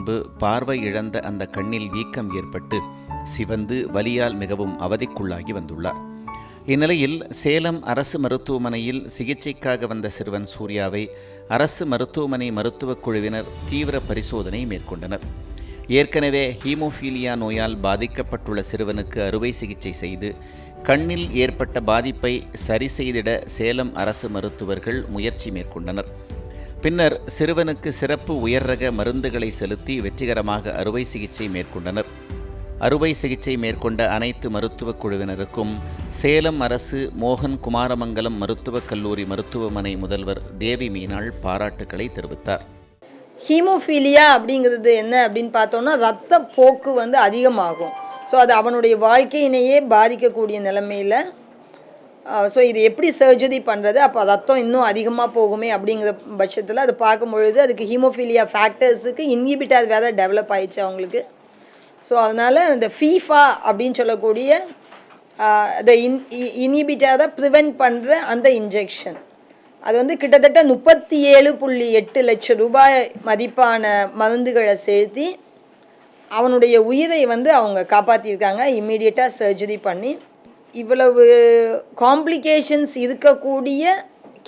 முன்பு பார்வை இழந்த அந்த கண்ணில் வீக்கம் ஏற்பட்டு சிவந்து வலியால் மிகவும் அவதிக்குள்ளாகி வந்துள்ளார். இந்நிலையில் சேலம் அரசு மருத்துவமனையில் சிகிச்சைக்காக வந்த சிறுவன் சூர்யாவை அரசு மருத்துவமனை மருத்துவக் குழுவினர் தீவிர பரிசோதனை மேற்கொண்டனர். ஏற்கனவே ஹீமோஃபீலியா நோயால் பாதிக்கப்பட்டுள்ள சிறுவனுக்கு அறுவை சிகிச்சை செய்து கண்ணில் ஏற்பட்ட பாதிப்பை சரி செய்திட சேலம் அரசு மருத்துவர்கள் முயற்சி மேற்கொண்டனர். பின்னர் சிறுவனுக்கு சிறப்பு உயர் ரக மருந்துகளை செலுத்தி வெற்றிகரமாக அறுவை சிகிச்சை மேற்கொண்டனர். அறுவை சிகிச்சை மேற்கொண்ட அனைத்து மருத்துவக் குழுவினருக்கும் சேலம் அரசு மோகன் குமாரமங்கலம் மருத்துவக் கல்லூரி மருத்துவமனை முதல்வர் தேவி மீனாள் பாராட்டுக்களை தெரிவித்தார். ஹீமோஃபீலியா அப்படிங்கிறது என்ன அப்படின்னு பார்த்தோம்னா ரத்த போக்கு வந்து அதிகமாகும். ஸோ அது அவனுடைய வாழ்க்கையினையே பாதிக்கக்கூடிய நிலைமையில் ஸோ இது எப்படி சர்ஜரி பண்ணுறது அப்போ ரத்தம் இன்னும் அதிகமாக போகுமே அப்படிங்கிற பட்சத்தில் அது பார்க்கும் பொழுது அதுக்கு ஹீமோஃபீலியா ஃபேக்டர்ஸுக்கு இன்ஹிபிட்டார் வேறு டெவலப் ஆயிடுச்சு அவங்களுக்கு. ஸோ அதனால் இந்த ஃபீஃபா அப்படின்னு சொல்லக்கூடிய இந்த இன் இன்ஹிபிட்டாரை ப்ரிவெண்ட் பண்ணுற அந்த இன்ஜெக்ஷன் அது வந்து கிட்டத்தட்ட முப்பத்தி ஏழு புள்ளி எட்டு லட்சம் ரூபாய் மதிப்பான மருந்துகளை செலுத்தி அவனுடைய உயிரை வந்து அவங்க காப்பாற்றியிருக்காங்க இம்மீடியட்டாக சர்ஜரி பண்ணி இவ்வளவு காம்ப்ளிகேஷன்ஸ் இருக்கக்கூடிய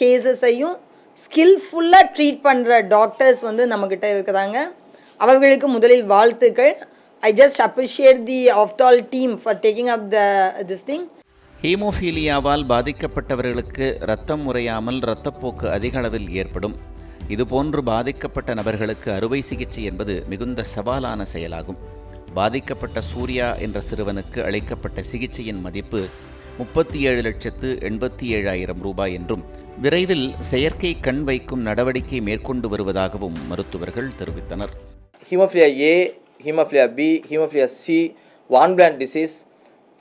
கேசஸையும் ஸ்கில்ஃபுல்லாக ட்ரீட் பண்ணுற டாக்டர்ஸ் வந்து நம்மக்கிட்ட இருக்கிறாங்க அவர்களுக்கு முதலில் வாழ்த்துக்கள். I just appreciate the after all team for taking up the this thing ஹீமோஃபீலியாவால் பாதிக்கப்பட்டவர்களுக்கு இரத்தம் உறையாமல் இரத்தப்போக்கு அதிக அளவில் ஏற்படும். இதுபோன்று பாதிக்கப்பட்ட நபர்களுக்கு அறுவை சிகிச்சை என்பது மிகுந்த சவாலான செயலாகும். பாதிக்கப்பட்ட சூர்யா என்ற சிறுவனுக்கு அளிக்கப்பட்ட சிகிச்சையின் மதிப்பு முப்பத்தி ஏழு லட்சத்து எண்பத்தி ஏழாயிரம் ரூபாய் என்றும் விரைவில் செயற்கை கண் வைக்கும் நடவடிக்கை மேற்கொண்டு வருவதாகவும் மருத்துவர்கள் தெரிவித்தனர். Hemophilia A hemophilia B hemophilia C von Willebrand disease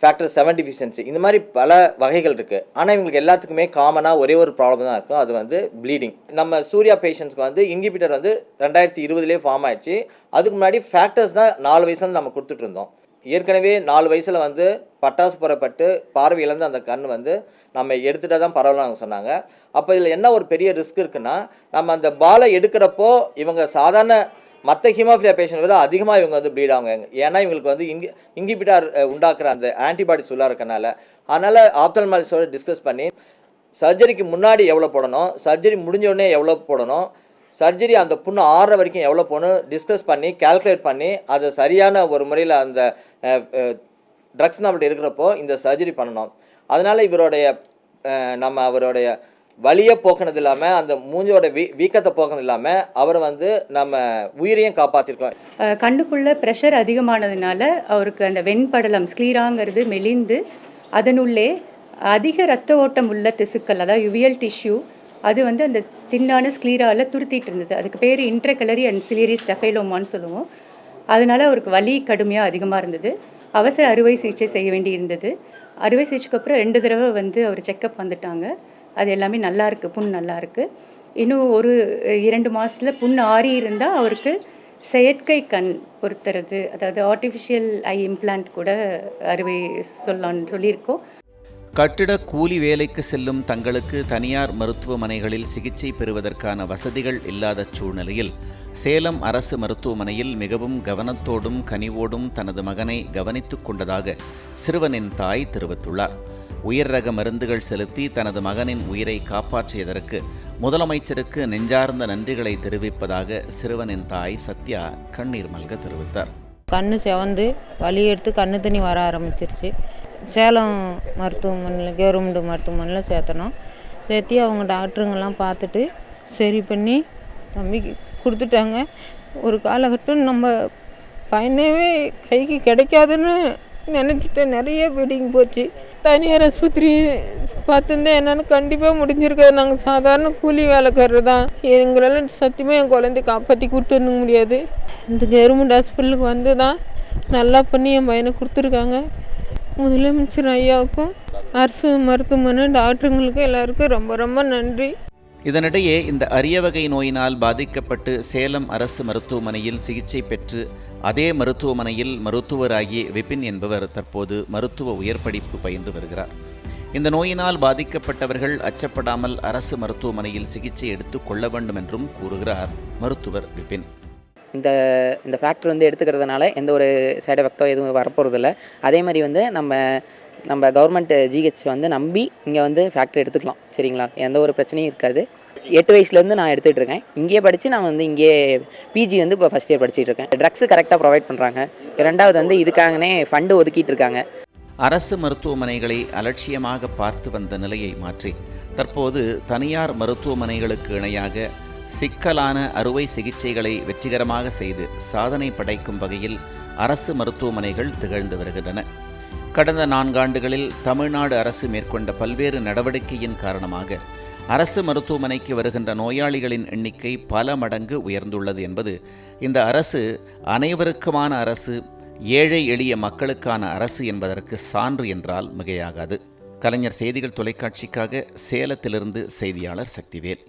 factor seven deficiency இந்த மாதிரி பல வகைகள் இருக்குது ஆனால் இவங்களுக்கு எல்லாத்துக்குமே காமனாக ஒரே ஒரு ப்ராப்ளம் தான் இருக்கும். அது வந்து ப்ளீடிங் நம்ம சூர்யா பேஷண்ட்ஸ்க்கு வந்து இன்ஹிபிட்டர் வந்து ரெண்டாயிரத்தி இருபதுலேயே ஃபார்ம் ஆயிடுச்சு. அதுக்கு முன்னாடி ஃபேக்டர்ஸ் தான் நாலு வயசுல நம்ம கொடுத்துட்டு இருந்தோம். ஏற்கனவே நாலு வயசில் வந்து பட்டாசு புறப்பட்டு பார்வை இழந்த அந்த கண் வந்து நம்ம எடுத்துகிட்டா தான் பரவலாங்க சொன்னாங்க. அப்போ இதில் என்ன ஒரு பெரிய ரிஸ்க் இருக்குன்னா நம்ம அந்த பாலை எடுக்கிறப்போ இவங்க சாதாரண மற்ற ஹீமோஃபிலியா பேஷண்ட் விட அதிகமாக இவங்க வந்து ப்ளீட் ஆகுங்க. ஏன்னா இவங்களுக்கு வந்து இங்கி இங்கிபிட்டார் உண்டாக்குற அந்த ஆன்டிபாடிஸ் உள்ளே இருக்கனால. அதனால் ஆப்தல்மாலிஸ்டோட டிஸ்கஸ் பண்ணி சர்ஜரிக்கு முன்னாடி எவ்வளோ போடணும் சர்ஜரி முடிஞ்ச உடனே எவ்வளோ போடணும் சர்ஜரி அந்த புண்ணு ஆறுற வரைக்கும் எவ்வளோ போகணும் டிஸ்கஸ் பண்ணி கால்குலேட் பண்ணி அதை சரியான ஒரு முறையில் அந்த ட்ரக்ஸ் நம்மள்ட்ட இருக்கிறப்போ இந்த சர்ஜரி பண்ணணும். அதனால் இவருடைய நம்ம அவருடைய வலியை போக்குனது இல்லாமல் அந்த மூஞ்சோட வீ வீக்கத்தை போக்குனது இல்லாமல் அவரை வந்து நம்ம உயிரையும் காப்பாற்றிருக்கோம் கண்ணுக்குள்ளே ப்ரெஷர் அதிகமானதுனால அவருக்கு அந்த வெண்படலம் ஸ்க்ளீராங்கிறது மெலிந்து அதனுள்ளே அதிக ரத்த ஓட்டம் உள்ள திசுக்கள் அதாவது யுவியல் டிஷ்யூ அது வந்து அந்த தின்னான ஸ்க்லீராவில் துருத்திட்டு இருந்தது. அதுக்கு பேர் இன்ட்ரகலரி அண்ட் சிலியரி ஸ்டெஃபைலோமான்னு சொல்லுவோம். அதனால அவருக்கு வலி கடுமையாக அதிகமாக இருந்தது. அவசர அறுவை சிகிச்சை செய்ய வேண்டி இருந்தது அறுவை சிகிச்சைக்கு அப்புறம் ரெண்டு தடவை வந்து அவர் செக்கப் வந்துட்டாங்க. அது எல்லாமே நல்லாயிருக்கு புண் நல்லாயிருக்கு இன்னும் ஒரு இரண்டு மாதத்தில் புண் ஆறி இருந்தால் அவருக்கு செயற்கை கண் பொருத்துறது அதாவது ஆர்டிஃபிஷியல் ஐ இம்ப்ளான்ட் கூட அறுவை சொல்லான்னு சொல்லியிருக்கோம். கட்டிட கூலி வேலைக்கு செல்லும் தங்களுக்கு தனியார் மருத்துவமனைகளில் சிகிச்சை பெறுவதற்கான வசதிகள் இல்லாத சூழ்நிலையில் சேலம் அரசு மருத்துவமனையில் மிகவும் கவனத்தோடும் கனிவோடும் தனது மகனை கவனித்துக் கொண்டதாக சிறுவனின் தாய் தெரிவித்துள்ளார். உயர் ரக மருந்துகள் செலுத்தி தனது மகனின் உயிரை காப்பாற்றியதற்கு முதலமைச்சருக்கு நெஞ்சார்ந்த நன்றிகளை தெரிவிப்பதாக சிறுவனின் தாய் சத்யா கண்ணீர் மல்க தெரிவித்தார். கண்ணு செவந்து வலி எடுத்து கண்ணு தண்ணி வர ஆரம்பிச்சிருச்சு. சேலம் மருத்துவமனையில் கவர்மெண்ட் மருத்துவமனையில் சேர்த்தனோம். சேர்த்தி அவங்க டாக்டருங்கெல்லாம் பார்த்துட்டு சரி பண்ணி தம்பிக்கு கொடுத்துட்டாங்க. ஒரு காலகட்டம் நம்ம பையனவே கைக்கு கிடைக்காதுன்னு நினச்சிட்டேன் நிறைய வெடிங் போச்சு. தனியார் ஆஸ்பத்திரி பார்த்துருந்தா என்னென்னு கண்டிப்பாக முடிஞ்சிருக்காது. நாங்கள் சாதாரண கூலி வேலைக்காரர் தான். எங்களால் சத்தியமாக என் குழந்தைய காப்பாற்றி கூப்பிட்டு வர முடியாது. இந்த கவர்மெண்ட் ஹாஸ்பிட்டலுக்கு வந்து தான் நல்லா பண்ணி என் பையனை கொடுத்துருக்காங்க. முதலமைச்சர் ஐயாவுக்கும் அரசு மருத்துவமனை டாக்டருங்களுக்கும் எல்லாருக்கும் ரொம்ப ரொம்ப நன்றி. இதனிடையே இந்த அரிய வகை நோயினால் பாதிக்கப்பட்டு சேலம் அரசு மருத்துவமனையில் சிகிச்சை பெற்று அதே மருத்துவமனையில் மருத்துவராகிய விபின் என்பவர் தற்போது மருத்துவ உயர் படிப்பு பயின்று வருகிறார். இந்த நோயினால் பாதிக்கப்பட்டவர்கள் அச்சப்படாமல் அரசு மருத்துவமனையில் சிகிச்சை எடுத்து கொள்ள வேண்டும் என்றும் கூறுகிறார் மருத்துவர் விபின். இந்த இந்த ஃபேக்டர் வந்து எடுத்துக்கிறதுனால எந்த ஒரு சைடு எஃபெக்டோ எதுவும் வரப்போகிறதில்ல அதே மாதிரி வந்து நம்ம நம்ம கவர்மெண்ட் ஜிஹெச் வந்து நம்பி இங்கே வந்து ஃபேக்டரி எடுத்துக்கலாம். சரிங்களா? எந்த ஒரு பிரச்சனையும் இருக்காது. எட்டு வயசுலேருந்து நான் எடுத்துகிட்டு இருக்கேன் இங்கேயே படித்து நான் வந்து இங்கே பிஜி வந்து இப்போ ஃபஸ்ட் இயர் படிச்சிட்டு இருக்கேன் ட்ரக்ஸு கரெக்டாக ப்ரொவைட் பண்ணுறாங்க. ரெண்டாவது வந்து இதுக்காகனே ஃபண்டு ஒதுக்கிட்டு இருக்காங்க அரசு மருத்துவமனைகளை அலட்சியமாக பார்த்து வந்த நிலையை மாற்றி தற்போது தனியார் மருத்துவமனைகளுக்கு இணையாக சிக்கலான அறுவை சிகிச்சைகளை வெற்றிகரமாக செய்து சாதனை படைக்கும் வகையில் அரசு மருத்துவமனைகள் திகழ்ந்து வருகின்றன. கடந்த நான்காண்டுகளில் தமிழ்நாடு அரசு மேற்கொண்ட பல்வேறு நடவடிக்கையின் காரணமாக அரசு மருத்துவமனைக்கு வருகின்ற நோயாளிகளின் எண்ணிக்கை பல மடங்கு உயர்ந்துள்ளது என்பது இந்த அரசு அனைவருக்குமான அரசு ஏழை எளிய மக்களுக்கான அரசு என்பதற்கு சான்று என்றால் மிகையாகாது. கலைஞர் செய்திகள் தொலைக்காட்சிக்காக சேலத்திலிருந்து செய்தியாளர் சக்திவேல்.